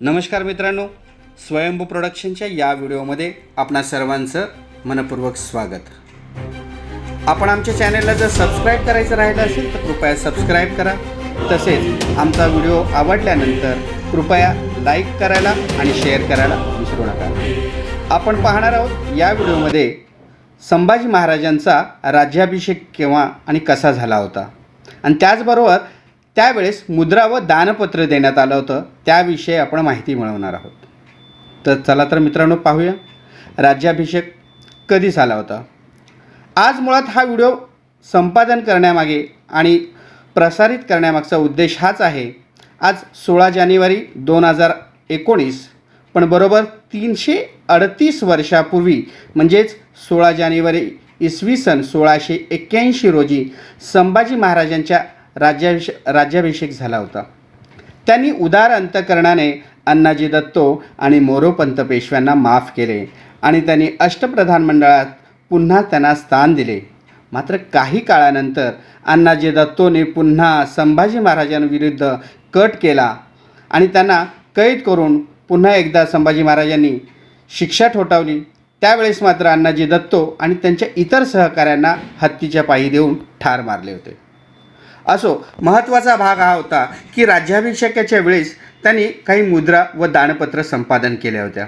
नमस्कार मित्रांनो स्वयंभू प्रोडक्शनच्या या व्हिडिओमध्ये आपणा सर्वांचं मनपूर्वक स्वागत. आपण आमच्या चॅनलला जर सबस्क्राईब करायचं राहिलं असेल तर कृपया सबस्क्राईब करा. तसेच आमचा व्हिडिओ आवडल्यानंतर कृपया लाईक करायला आणि शेअर करायला विसरू नका. आपण पाहणार आहोत या व्हिडिओमध्ये संभाजी महाराजांचा राज्याभिषेक केव्हा आणि कसा झाला होता. आणि त्याचबरोबर त्यावेळेस मुद्रा व दानपत्र देण्यात आलं होतं. त्याविषयी आपण माहिती मिळवणार आहोत. तर चला तर मित्रांनो पाहूया. राज्याभिषेक कधी झाला होता? आज मुळात हा व्हिडिओ संपादन करण्यामागे आणि प्रसारित करण्यामागचा उद्देश हाच आहे. आज सोळा जानेवारी दोन हजार एकोणीस पण बरोबर तीनशे अडतीस वर्षापूर्वी म्हणजेच सोळा जानेवारी इसवी सन सोळाशे एक्क्याऐंशी रोजी संभाजी महाराजांच्या राज्याभिष राज्याभिषेक झाला होता. त्यांनी उदार अंतकरणाने अण्णाजी दत्तो आणि मोरोपंत पेशव्यांना माफ केले आणि त्यांनी अष्टप्रधान मंडळात पुन्हा त्यांना स्थान दिले. मात्र काही काळानंतर अण्णाजी दत्तोने पुन्हा संभाजी महाराजांविरुद्ध कट केला आणि त्यांना कैद करून पुन्हा एकदा संभाजी महाराजांनी शिक्षा ठोठावली. त्यावेळेस मात्र अण्णाजी दत्तो आणि त्यांच्या इतर सहकाऱ्यांना हत्तीच्या पायी देऊन ठार मारले होते. असो महत्त्वाचा भाग हा होता की राज्याभिषेकाच्या वेळेस त्यांनी काही मुद्रा व दानपत्र संपादन केल्या होत्या.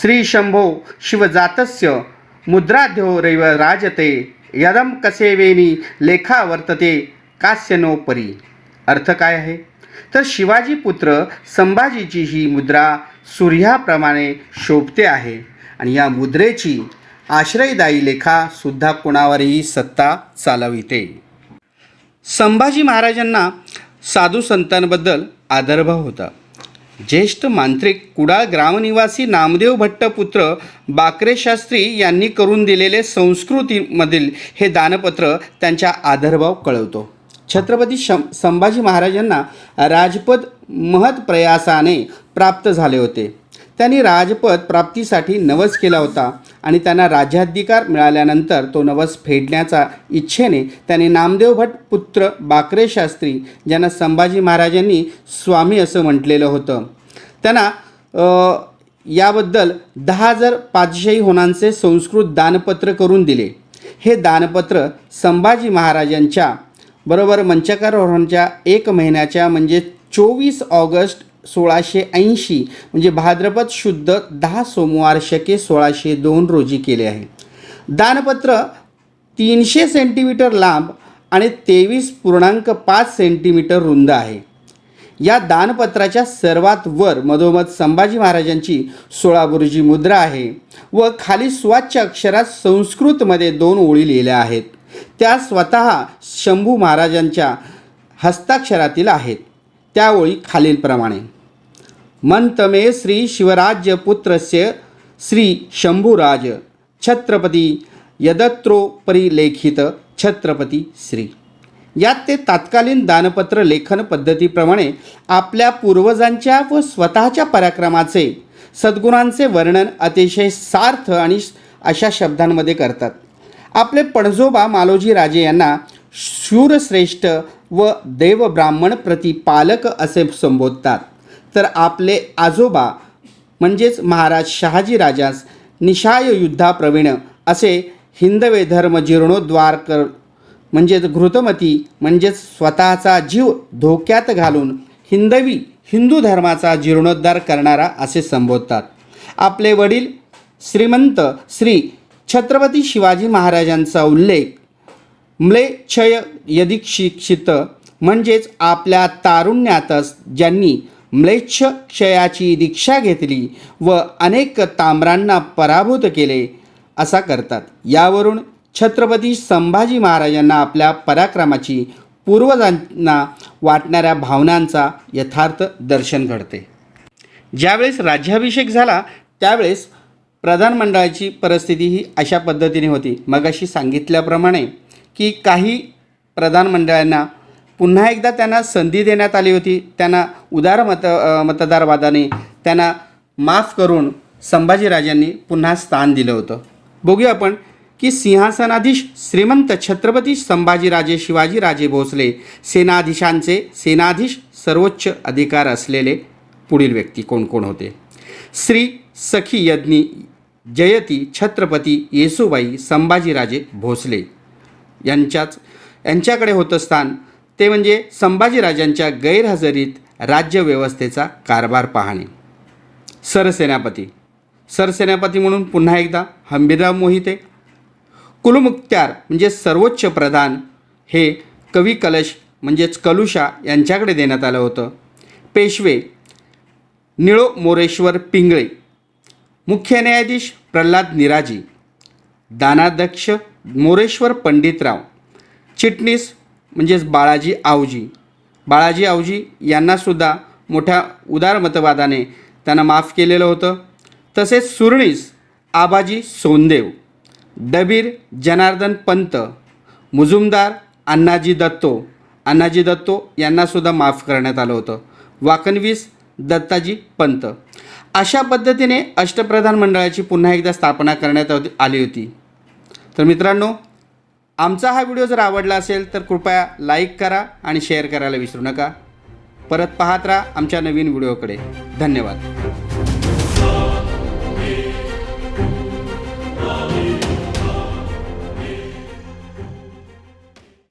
श्री शंभो शिवजातस्य मुद्राध्यो रैव राजते यदम कसेवेनी लेखा वर्तते कास्यनोपरी अर्थ काय आहे? तर शिवाजी पुत्र संभाजीची ही मुद्रा सूर्याप्रमाणे शोभते आहे आणि या मुद्रेची आश्रयदायी लेखा सुद्धा कोणावरही सत्ता चालविते. संभाजी महाराजांना साधू संतांबद्दल आदरभाव होता. ज्येष्ठ मांत्रिक कुडाळ ग्रामनिवासी नामदेव भट्ट पुत्र बाकरे शास्त्री यांनी करून दिलेले संस्कृतीमधील हे दानपत्र त्यांच्या आदरभाव कळवतो. छत्रपती शं संभाजी महाराजांना राजपद महत प्रयासाने प्राप्त झाले होते. त्यांनी राजपद प्राप्तीसाठी नवस केला होता आणि त्यांना राज्याधिकार मिळाल्यानंतर तो नवस फेडण्याचा इच्छेने त्याने नामदेव भट पुत्र बाकरे शास्त्री ज्यांना संभाजी महाराजांनी स्वामी असं म्हटलेलं होतं. त्यांना याबद्दल दहा हजार पाचशेही होणांचे संस्कृत दानपत्र करून दिले. हे दानपत्र संभाजी महाराजांच्या बरोबर मंचकारोहणच्या एक महिन्याच्या म्हणजे चोवीस ऑगस्ट सोळाशे ऐंशी म्हणजे भाद्रपद शुद्ध दहा सोमवार शके सोळाशे दोन रोजी केले आहे. दानपत्र तीनशे सेंटीमीटर लांब आणि तेवीस पूर्णांक पाच सेंटीमीटर रुंद आहे. या दानपत्राच्या सर्वात वर मधोमध संभाजी महाराजांची सोळा बुरुजी मुद्रा आहे व खाली स्वाच्य अक्षरात संस्कृतमध्ये दोन ओळी लिहिल्या आहेत. त्या स्वतः शंभू महाराजांच्या हस्ताक्षरातील आहेत. त्या ओळी खालीलप्रमाणे. मंतमे श्री शिवराज्य पुत्रस्य श्री शंभूराज छत्रपती यदत्रोपरिलेखित छत्रपती श्री. यात ते तात्कालीन दानपत्र लेखन पद्धतीप्रमाणे आपल्या पूर्वजांच्या व स्वतःच्या पराक्रमाचे सद्गुणांचे वर्णन अतिशय सार्थ आणि अशा शब्दांमध्ये करतात. आपले पणजोबा मालोजी राजे यांना शूरश्रेष्ठ व देवब्राह्मण प्रतिपालक असे संबोधतात. तर आपले आजोबा म्हणजेच महाराज शहाजी राजास निशाय युद्धाप्रवीण असे हिंदवे धर्म जीर्णोद्वार कर म्हणजेच घृतमती म्हणजेच स्वतःचा जीव धोक्यात घालून हिंदवी हिंदू धर्माचा जीर्णोद्धार करणारा असे संबोधतात. आपले वडील श्रीमंत श्री छत्रपती शिवाजी महाराजांचा उल्लेख म्लेच्छय यदीक्षित म्हणजेच आपल्या तारुण्यातच ज्यांनी म्लेच्छ क्षयाची दीक्षा घेतली व अनेक ताम्रांना पराभूत केले असा करतात. यावरून छत्रपती संभाजी महाराजांना आपल्या पराक्रमाची पूर्वजांना वाटणाऱ्या भावनांचा यथार्थ दर्शन घडते. ज्यावेळेस राज्याभिषेक झाला त्यावेळेस प्रधानमंडळाची परिस्थिती ही अशा पद्धतीने होती. मगाशी सांगितल्याप्रमाणे की काही प्रधानमंडळांना पुन्हा एकदा त्यांना संधी देण्यात आली होती. त्यांना उदार मत मतदारवादाने त्यांना माफ करून संभाजीराजांनी पुन्हा स्थान दिलं होतं. बघूया आपण की सिंहासनाधीश श्रीमंत छत्रपती संभाजीराजे शिवाजीराजे भोसले सेनाधीशांचे सेनाधीश सर्वोच्च अधिकार असलेले पुढील व्यक्ती कोण कोण होते? श्री सखी यज्ञी जयती छत्रपती येसुबाई संभाजीराजे भोसले यांच्याच यांच्याकडे होतं स्थान ते म्हणजे संभाजीराजांच्या गैरहजेरीत राज्यव्यवस्थेचा कारभार पाहणे. सरसेनापती. सरसेनापती म्हणून पुन्हा एकदा हंबीरराव मोहिते. कुलमुख्त्यार म्हणजे सर्वोच्च प्रधान हे कवी कलश म्हणजेच कलुषा यांच्याकडे देण्यात आलं होतं. पेशवे. निळो मोरेश्वर पिंगळे. मुख्य न्यायाधीश प्रल्हाद निराजी. दानाध्यक्ष मोरेश्वर पंडितराव. चिटणीस म्हणजेच बाळाजी आवजी. बाळाजी आवजी यांनासुद्धा मोठ्या उदार मतवादाने त्यांना माफ केलेलं होतं. तसेच सुरणीस आबाजी सोनदेव डबीर जनार्दन पंत मुजुमदार अण्णाजी दत्तो अण्णाजी दत्तो यांनासुद्धा माफ करण्यात आलं होतं. वाकणवीस दत्ताजी पंत. अशा पद्धतीने अष्टप्रधान मंडळाची पुन्हा एकदा स्थापना करण्यात आली होती. तर मित्रांनो आमचा हा व्हिडिओ जर आवडला असेल तर कृपया लाईक करा आणि शेअर करायला विसरू नका. परत पाहत राहा आमच्या नवीन व्हिडिओकडे. धन्यवाद.